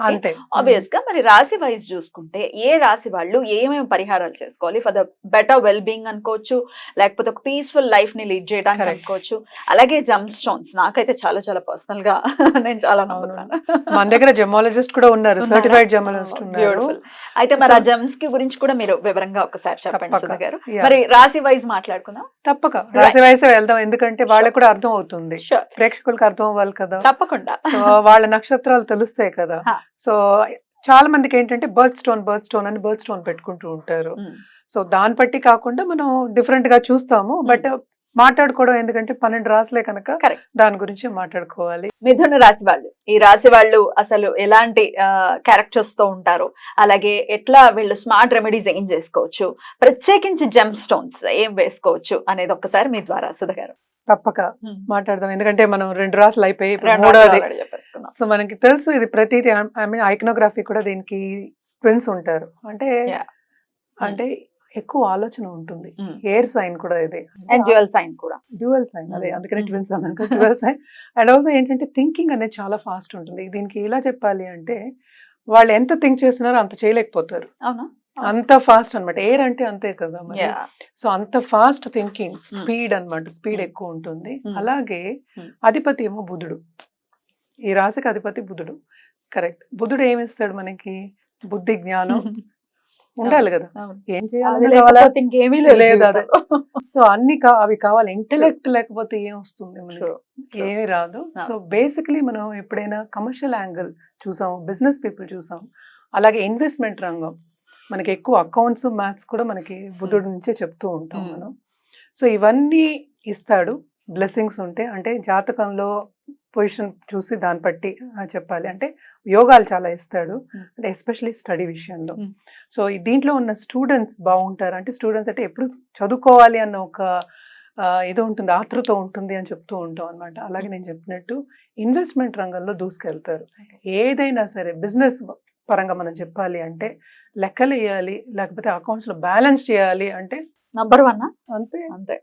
అంతే. ఆబ్వియస్గా మరి రాశి వైజ్ చూసుకుంటే ఏ రాశి వాళ్ళు ఏమేమి పరిహారాలు చేసుకోవాలి? For the better well being అనుకోవచ్చు లేకపోతే ఒక పీస్ఫుల్ లైఫ్ని లీడ్ చేయడానికి. అనుకోవచ్చు. అలాగే జంప్ స్టోన్స్ నాకైతే చాలా చాలా పర్సనల్గా నేను చాలా. నమ్ముతాను. మన దగ్గర జెమాలజిస్ట్ కూడా ఉన్నారు? సర్టిఫైడ్ జెమాలజిస్ట్ ఉన్నారు. Beautiful. అయితే మరి ఆ జమ్స్కి గురించి కూడా మీరు వివరంగా ఒకసారి చెప్పండి గారు. మరి రాశి వైజ్ మాట్లాడుకుందాం? తప్పక. రాశి వయసే వెళ్దాం ఎందుకంటే వాళ్ళకి కూడా అర్థం అవుతుంది. ప్రేక్షకులకు అర్థం అవ్వాలి కదా. తప్పకుండా. సో వాళ్ళ నక్షత్రాలు తెలుస్తాయి కదా. సో చాలా మందికి ఏంటంటే బర్త్ స్టోన్ బర్త్ స్టోన్ అని బర్త్ స్టోన్ పెట్టుకుంటూ ఉంటారు. సో దాన్ని బట్టి కాకుండా మనం డిఫరెంట్గా చూస్తాము బట్ మాట్లాడుకోవడం ఎందుకంటే పన్నెండు రాసులే కనుక. దాని గురించి మాట్లాడుకోవాలి. మిథున రాశి వాళ్ళు ఈ రాశి వాళ్ళు అసలు ఎలాంటి క్యారెక్టర్స్తో ఉంటారు? అలాగే ఎట్లా వీళ్ళు స్మార్ట్ రెమెడీస్ ఏం చేసుకోవచ్చు? ప్రత్యేకించి జెమ్ స్టోన్స్ ఏం వేసుకోవచ్చు? అనేది ఒక్కసారి మీ ద్వారా సుధ గారు తప్పక మాట్లాడదాం. ఎందుకంటే మనం రెండు రాసులు అయిపోయి మూడోది. సో మనకి తెలుసు ఇది ప్రతిదీ. ఐ మీన్ ఐకనోగ్రఫీ కూడా దీనికి ట్విన్స్ ఉంటారు. అంటే. అంటే ఎక్కువ ఆలోచన ఉంటుంది. Mm. ఎయిర్ సైన్ కూడా ఇది. అండ్ డ్యూయల్ సైన్ కూడా. డ్యూయల్ సైన్ అదే. Mm. అందుకనే. ట్విన్స్ అన్నాను. డ్యూయల్ సైన్ అండ్ ఆల్సో ఏంటంటే థింకింగ్ అనేది చాలా ఫాస్ట్ ఉంటుంది. దీనికి ఎలా చెప్పాలి అంటే వాళ్ళు ఎంత థింక్ చేస్తున్నారో అంత చేయలేకపోతారు. అవునా? అంత ఫాస్ట్ అన్నమాట. ఎయిర్ అంటే అంతే కదా మరి. సో అంత ఫాస్ట్ థింకింగ్ స్పీడ్ అన్నమాట. Speed Mm. ఎక్కువ ఉంటుంది. Mm. అలాగే. అధిపతి ఏమో బుధుడు. ఈ రాశికి అధిపతి బుధుడు. కరెక్ట్. బుధుడు ఏమి ఇస్తాడు మనకి? బుద్ధి జ్ఞానం ఉండాలి కదా. ఏం చేయాలి ఇంకేమీ లేదు అదే. సో అన్ని అవి కావాలి. ఇంటెలెక్ట్ లేకపోతే ఏం వస్తుంది మనకి. ఏమీ రాదు. సో బేసిక్లీ మనం ఎప్పుడైనా కమర్షియల్ యాంగిల్ చూసాం బిజినెస్ పీపుల్ చూసాం అలాగే ఇన్వెస్ట్మెంట్ రంగం. మనకి ఎక్కువ అకౌంట్స్ మ్యాథ్స్ కూడా మనకి బుద్ధుడి నుంచే చెప్తూ ఉంటాం. మనం. సో ఇవన్నీ ఇస్తాడు. బ్లెస్సింగ్స్ ఉంటే అంటే జాతకంలో పొజిషన్ చూసి దాన్ని బట్టి చెప్పాలి. అంటే యోగాలు చాలా ఇస్తాడు. అంటే ఎస్పెషలీ స్టడీ విషయంలో. సో దీంట్లో ఉన్న స్టూడెంట్స్ బాగుంటారు. అంటే స్టూడెంట్స్ అంటే ఎప్పుడు చదువుకోవాలి అన్న ఒక ఇది ఉంటుంది ఆతృత ఉంటుంది అని చెప్తూ ఉంటాం అనమాట అలాగే నేను చెప్పినట్టు ఇన్వెస్ట్మెంట్ రంగంలో దూసుకెళ్తారు. ఏదైనా సరే బిజినెస్ పరంగా మనం చెప్పాలి అంటే లెక్కలు వేయాలి లేకపోతే అకౌంట్స్లో బ్యాలెన్స్ చేయాలి అంటే నంబర్ వన్ అంతే. అంతే.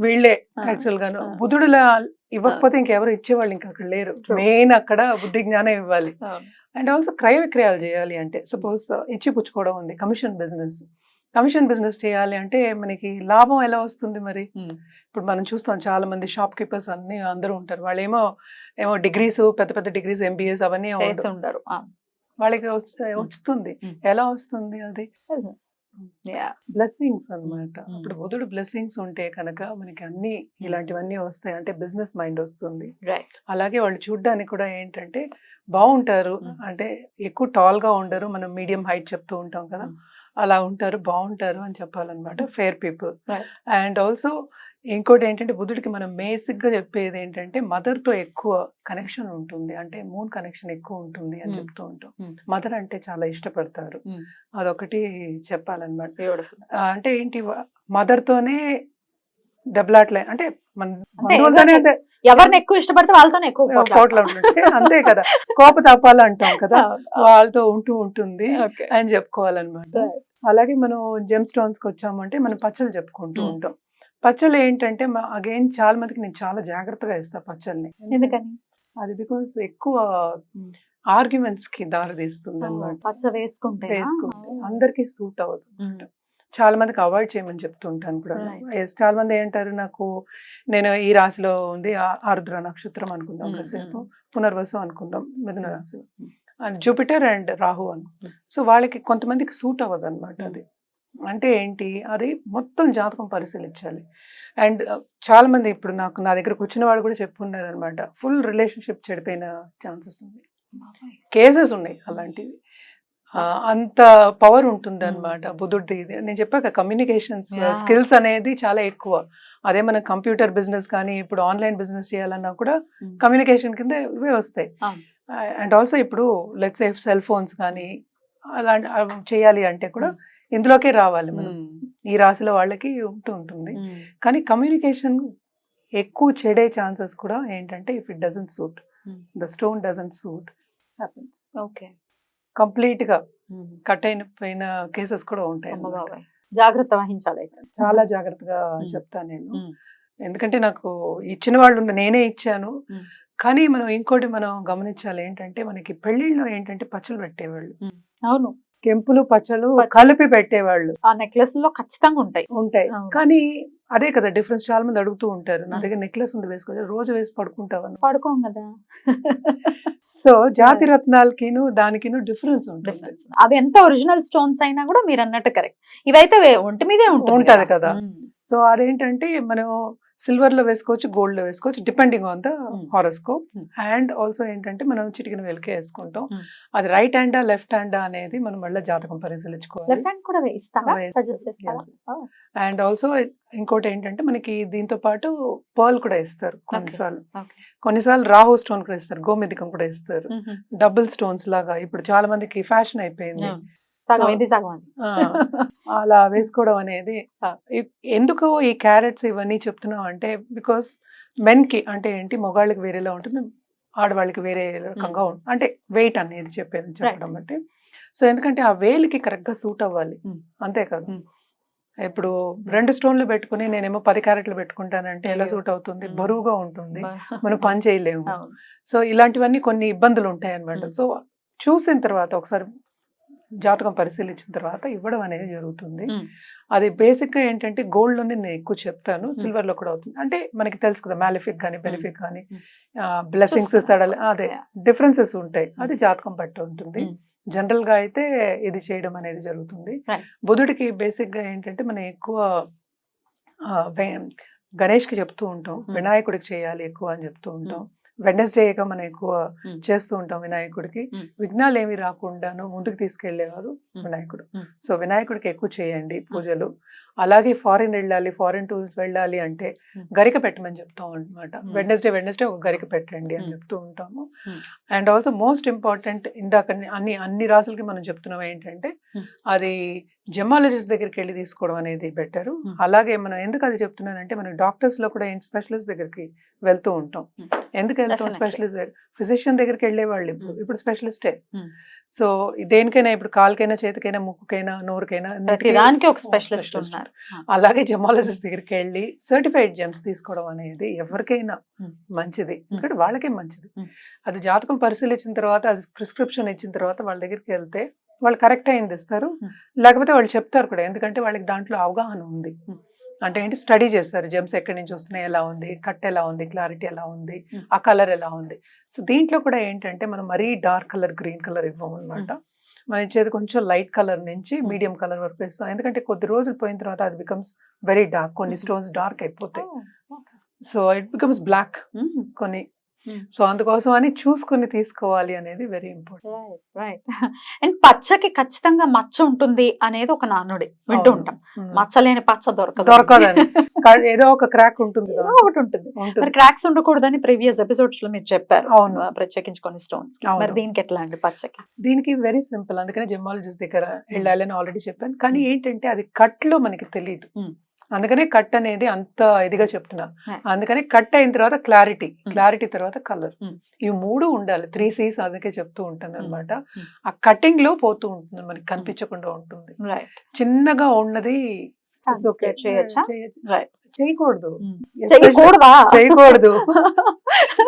వీళ్ళే యాక్చువల్ గాను. బుధుడులా ఇవ్వకపోతే ఇంకెవరు ఇచ్చేవాళ్ళు ఇంకా అక్కడ లేరు. మెయిన్ అక్కడ బుద్ధి జ్ఞానం ఇవ్వాలి. అండ్ ఆల్సో క్రయ విక్రయాలు చేయాలి అంటే సపోజ్ ఇచ్చి పుచ్చుకోవడం ఉంది కమిషన్ బిజినెస్ కమిషన్ బిజినెస్ చేయాలి అంటే మనకి లాభం ఎలా వస్తుంది మరి. ఇప్పుడు మనం చూస్తాం చాలా మంది షాప్ కీపర్స్ అన్ని అందరూ ఉంటారు. వాళ్ళు ఏమో ఏమో డిగ్రీస్ పెద్ద పెద్ద డిగ్రీస్ ఎంబీఏస్ అవన్నీ ఆ. వాళ్ళకి వస్తు- వస్తుంది. ఎలా వస్తుంది అది. బ్లెస్సింగ్స్ అన్నమాట Hmm. ఇప్పుడు బుధుడు బ్లెస్సింగ్స్ ఉంటే కనుక మనకి అన్ని ఇలాంటివన్నీ వస్తాయి అంటే బిజినెస్ మైండ్ వస్తుంది. అలాగే వాళ్ళు చూడ్డానికి కూడా ఏంటంటే బాగుంటారు. అంటే ఎక్కువ టాల్గా ఉండరు మనం మీడియం హైట్ చెప్తూ ఉంటాం కదా. అలా ఉంటారు బాగుంటారు అని చెప్పాలన్నమాట ఫేర్ పీపుల్. అండ్ ఆల్సో ఇంకోటి ఏంటంటే బుద్ధుడికి మనం బేసిక్గా చెప్పేది ఏంటంటే మదర్తో ఎక్కువ కనెక్షన్ ఉంటుంది అంటే మూన్ కనెక్షన్ ఎక్కువ ఉంటుంది అని. చెప్తూ ఉంటాం. మదర్ అంటే చాలా ఇష్టపడతారు. అదొకటి చెప్పాలన్నమాట అంటే ఏంటి మదర్ తోనే దెబ్బలాట్లే అంటే మన ఎవరిని- ఎక్కువ ఇష్టపడితే వాళ్ళతోనే ఎక్కువ పోట్ల అంతే కదా కోపతాపాలు అంటాం కదా. వాళ్ళతో ఉంటూ ఉంటుంది. అని చెప్పుకోవాలన్నమాట. అలాగే మనం జెమ్ స్టోన్స్కి వచ్చామంటే మనం పచ్చళ్ళు చెప్పుకుంటూ. ఉంటాం పచ్చళ్ళు ఏంటంటే అగైన్ చాలా మందికి నేను చాలా జాగ్రత్తగా ఇస్తా పచ్చళ్ళని. ఎందుకని? అది బికాస్ ఎక్కువ. ఆర్గ్యుమెంట్స్కి దారి తీస్తుంది అనమాట పచ్చ వేసుకుంటే వేసుకుంటే అందరికీ సూట్ అవ్వదు. చాలా మందికి అవాయిడ్ చేయమని చెప్తుంటాను కూడా. చాలా మంది ఏంటారు నాకు నేను ఈ రాశిలో ఉంది ఆరుద్ర నక్షత్రం అనుకుందాం కాసేపు పునర్వసు అనుకుందాం మిథున రాశి. జూపిటర్ అండ్ రాహు అని. సో వాళ్ళకి కొంతమందికి సూట్ అవ్వదు అనమాట అది. అంటే ఏంటి? అది మొత్తం జాతకం పరిశీలించాలి. అండ్ చాలా మంది ఇప్పుడు నాకు నా దగ్గరకు వచ్చిన వాళ్ళు కూడా చెప్పున్నారు అనమాట ఫుల్ రిలేషన్షిప్ చెడిపోయిన ఛాన్సెస్ ఉన్నాయి. కేసెస్ ఉన్నాయి అలాంటివి. అంత పవర్ ఉంటుంది అనమాట బుద్ధుడిది ఇది నేను చెప్పాక కమ్యూనికేషన్స్. స్కిల్స్ అనేది చాలా ఎక్కువ. అదే మన కంప్యూటర్ బిజినెస్ కానీ ఇప్పుడు ఆన్లైన్ బిజినెస్ చేయాలన్నా కూడా. కమ్యూనికేషన్ కింద ఇవే వస్తాయి. అండ్ ఆల్సో ఇప్పుడు లెట్స్ సేఫ్ సెల్ ఫోన్స్ కానీ అలాంటి అవి చేయాలి అంటే కూడా ఇందులోకే రావాలి మనం. ఈ రాశిలో వాళ్ళకి ఉంటూ ఉంటుంది. కానీ కమ్యూనికేషన్ ఎక్కువ చెడే ఛాన్సెస్ కూడా ఏంటంటే if it doesn't suit. The stone doesn't suit happens okay. కంప్లీట్గా కట్ అయిన పోయిన కేసెస్ కూడా ఉంటాయి జాగ్రత్త వహించాలి. చాలా జాగ్రత్తగా. చెప్తాను నేను. ఎందుకంటే నాకు ఇచ్చిన వాళ్ళు నేనే ఇచ్చాను. కానీ మనం ఇంకోటి మనం గమనించాలి ఏంటంటే మనకి పెళ్ళిళ్ళు ఏంటంటే పచ్చలు పెట్టేవాళ్ళు. అవును. కెంపులు పచ్చలు పచ్చ- కలిపి పెట్టేవాళ్ళు. ఆ నెక్లెస్లో ఖచ్చితంగా ఉంటాయి. ఉంటాయి. కానీ అదే కదా డిఫరెన్స్ చాలా మంది అడుగుతూ ఉంటారు. నా. దగ్గర నెక్లెస్ ఉంది వేసుకో రోజు వేసి పడుకుంటావని పడుకోం కదా. సో జాతి రత్నాలకిను దానికిను డిఫరెన్స్ ఉంటుంది. అవి ఎంత ఒరిజినల్ స్టోన్స్ అయినా కూడా మీరు అన్నట్టు కరెక్ట్. ఇవైతే ఒంటి మీదే ఉంటుంది కదా. సో అదేంటంటే మనం సిల్వర్లో వేసుకోవచ్చు గోల్డ్లో వేసుకోవచ్చు depending on the Hmm. Horoscope Hmm. And also ఏంటంటే మనం చిటికిన వెలికే వేసుకుంటాం Hmm. అది రైట్ హ్యాండా లెఫ్ట్ హ్యాండా అనేది మనం మళ్ళీ జాతకం పరిశీలించుకోవాలి. Oh. అండ్ ఆల్సో ఇంకోటి ఏంటంటే మనకి దీంతో పాటు పర్ల్ కూడా ఇస్తారు కొన్నిసార్లు. కొన్నిసార్లు రాహు స్టోన్ కూడా ఇస్తారు గోమెదికం కూడా ఇస్తారు. డబుల్ స్టోన్స్ లాగా ఇప్పుడు చాలా మందికి ఫ్యాషన్ అయిపోయింది అవును. సగం ఇది సగం అలా వేసుకోవడం అనేది ఎందుకు ఈ క్యారెట్స్ ఇవన్నీ చెప్తున్నాం అంటే బికాస్ మెన్కి అంటే ఏంటి మగవాళ్ళకి వేరేలా ఉంటుంది ఆడవాళ్ళకి వేరే రకంగా ఉంటుంది అంటే వెయిట్ అనేది చెప్పేది చెప్పడం అంటే. సో ఎందుకంటే ఆ వేలికి కరెక్ట్గా సూట్ అవ్వాలి. అంతే కదా. ఇప్పుడు రెండు స్టోన్లు పెట్టుకుని నేనేమో పది క్యారెట్లు పెట్టుకుంటానంటే ఎలా. సూట్ అవుతుంది. బరువుగా ఉంటుంది. మనం పని చేయలేము. సో ఇలాంటివన్నీ కొన్ని ఇబ్బందులు ఉంటాయి అన్నమాట Mm. సో చూసిన తర్వాత ఒకసారి జాతకం పరిశీలించిన తర్వాత ఇవ్వడం అనేది జరుగుతుంది. అది బేసిక్గా ఏంటంటే గోల్డ్లోనే నేను ఎక్కువ చెప్తాను Mm. సిల్వర్లో కూడా అవుతుంది అంటే మనకి తెలుసు కదా మ్యాలిఫిక్ కానీ బెనిఫిక్ కానీ. బ్లెస్సింగ్స్ చూస్తున్నా. ఇస్తాడు అదే. డిఫరెన్సెస్ ఉంటాయి అది జాతకం బట్టి ఉంటుంది Mm. జనరల్గా అయితే ఇది చేయడం అనేది జరుగుతుంది. బుధుడికి బేసిక్గా ఏంటంటే మనం ఎక్కువ గణేష్కి చెప్తూ ఉంటాం. వినాయకుడికి చేయాలి ఎక్కువ అని చెప్తూ ఉంటాం వెడ్నెస్డేగా మనం ఎక్కువ. చేస్తూ ఉంటాం వినాయకుడికి. విఘ్నాలు ఏమి రాకుండాను ముందుకు తీసుకెళ్ళేవారు. వినాయకుడు. సో వినాయకుడికి ఎక్కువ చేయండి పూజలు అలాగే ఫారిన్ వెళ్ళాలి ఫారిన్ టూర్స్ వెళ్ళాలి అంటే. గరిక పెట్టమని చెప్తాం అనమాట. వెడ్నెస్డే వెడ్నెస్డే ఒక గరిక పెట్టండి అని. చెప్తూ ఉంటాము. అండ్ ఆల్సో మోస్ట్ ఇంపార్టెంట్ ఇందాక అన్ని అన్ని రాసులకి మనం చెప్తున్నాం ఏంటంటే. అది జమాలజిస్ట్ దగ్గరికి వెళ్ళి తీసుకోవడం అనేది బెటర్. అలాగే మనం ఎందుకు అది చెప్తున్నానంటే మనం డాక్టర్స్లో కూడా ఏం స్పెషలిస్ట్ దగ్గరికి వెళ్తూ ఉంటాం. ఎందుకు వెళ్తాం. స్పెషలిస్ట్ ఫిజిషియన్ దగ్గరికి వెళ్ళేవాళ్ళు ఇప్పుడు Mm. ఇప్పుడు స్పెషలిస్టే. సో దేనికైనా ఇప్పుడు కాలుకైనా చేతికైనా ముక్కుకైనా నోరుకైనా దానికి ఒక స్పెషలిస్ట్. ఉన్నారు అలాగే జమాలజిస్ట్ దగ్గరికి వెళ్ళి సర్టిఫైడ్ జెమ్స్ తీసుకోవడం అనేది ఎవరికైనా. మంచిది ఎందుకంటే వాళ్ళకే మంచిది. అది జాతకం పరిశీలించిన తర్వాత అది ప్రిస్క్రిప్షన్ ఇచ్చిన తర్వాత వాళ్ళ దగ్గరికి వెళ్తే వాళ్ళు కరెక్ట్ అయింది ఇస్తారు. లేకపోతే వాళ్ళు చెప్తారు కూడా ఎందుకంటే వాళ్ళకి దాంట్లో అవగాహన ఉంది. అంటే ఏంటి స్టడీ చేస్తారు జెమ్స్ ఎక్కడి నుంచి వస్తున్నాయి ఎలా ఉంది కట్ ఎలా ఉంది క్లారిటీ ఎలా ఉంది Mm. ఆ కలర్ ఎలా ఉంది సో దీంట్లో కూడా ఏంటంటే మనం మరీ డార్క్ కలర్ గ్రీన్ కలర్ ఇవ్వము అనమాట మన ఇచ్చేది కొంచెం లైట్ కలర్ నుంచి. మీడియం కలర్ వరకు ఇస్తాం ఎందుకంటే కొద్ది రోజులు పోయిన తర్వాత అది బికమ్స్ వెరీ డార్క్ కొన్ని. స్టోన్స్ డార్క్ అయిపోతాయి. So it becomes black. కొన్ని. సో అందుకోసం అని చూసుకుని తీసుకోవాలి అనేది వెరీ ఇంపార్టెంట్. Right. అండ్ పచ్చకి ఖచ్చితంగా మచ్చ ఉంటుంది అనేది ఒక నానుడి వింటూ ఉంటాం. మచ్చ లేని పచ్చ దొరకదు. దొరకదని క- ఏదో ఒక క్రాక్ ఉంటుంది ఏదో. ఒకటి ఉంటుంది. మరి క్రాక్స్ ఉండకూడదని ప్రీవియస్ ఎపిసోడ్స్లో మీరు చెప్పారు. అవును. ఆ, ప్రత్యేకించి కొన్ని స్టోన్స్. మరి దీనికి ఎట్లా అండి పచ్చకి? దీనికి వెరీ సింపుల్. అందుకనే జెమాలజిస్ట్ దగ్గర వెళ్ళాలని ఆల్రెడీ చెప్పాను. కానీ. ఏంటంటే అది కట్లో మనకి తెలియదు. అందుకనే కట్ అనేది అంత ఇదిగా చెప్తున్నా. అందుకనే కట్ అయిన తర్వాత క్లారిటీ. క్లారిటీ తర్వాత కలర్. ఇవి మూడు ఉండాలి. త్రీ సీస్ అందుకే చెప్తూ ఉంటాను అనమాట. ఆ కటింగ్లో పోతూ ఉంటుంది మనకి కనిపించకుండా ఉంటుంది. చిన్నగా ఉన్నది చేయకూడదు. చేయకూడదా? చేయకూడదు.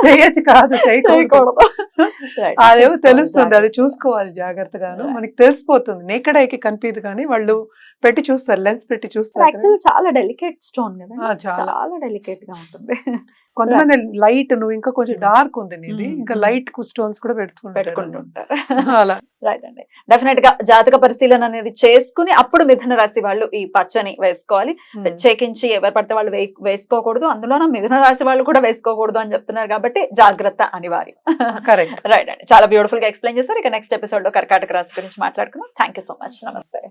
చేయొచ్చు కాదు చేయకూడదు. అదేమో తెలుస్తుంది అది. చూసుకోవాలి జాగ్రత్తగాను. మనకి తెలిసిపోతుంది. నేకడ్ ఐకి కనిపించదు కానీ వాళ్ళు పెట్టి చూస్తారు లెన్స్ పెట్టి చూస్తారు కదా. యాక్చువల్ చాలా డెలికేట్ స్టోన్ కదా. చాలా. డెలికేట్గా ఉంటుంది. కొంతమంది లైట్ నువ్వు ఇంకా కొంచెం డార్క్ ఉంది నీది. Mm, ఇంకా. లైట్ స్టోన్స్ కూడా పెట్టుకుంటుంటారు అలా. రైట్ అండి. డెఫినెట్గా జాతక పరిశీలన అనేది చేసుకుని అప్పుడు మిథున రాశి వాళ్ళు ఈ పచ్చని వేసుకోవాలి. ప్రత్యేకించి ఎవరు పడితే వాళ్ళు వేసుకోకూడదు. అందులోన మిథున రాశి వాళ్ళు కూడా వేసుకోకూడదు అని చెప్తున్నారు కాబట్టి జాగ్రత్త అనివార్యం. కరెక్ట్ రైట్ అండి. చాలా బ్యూటిఫుల్గా ఎక్స్ప్లెయిన్ చేశారు. ఇక నెక్స్ట్ ఎపిసోడ్లో కర్కాటక రాశి గురించి మాట్లాడుకుందాం. థ్యాంక్ యూ సో మచ్ నమస్తే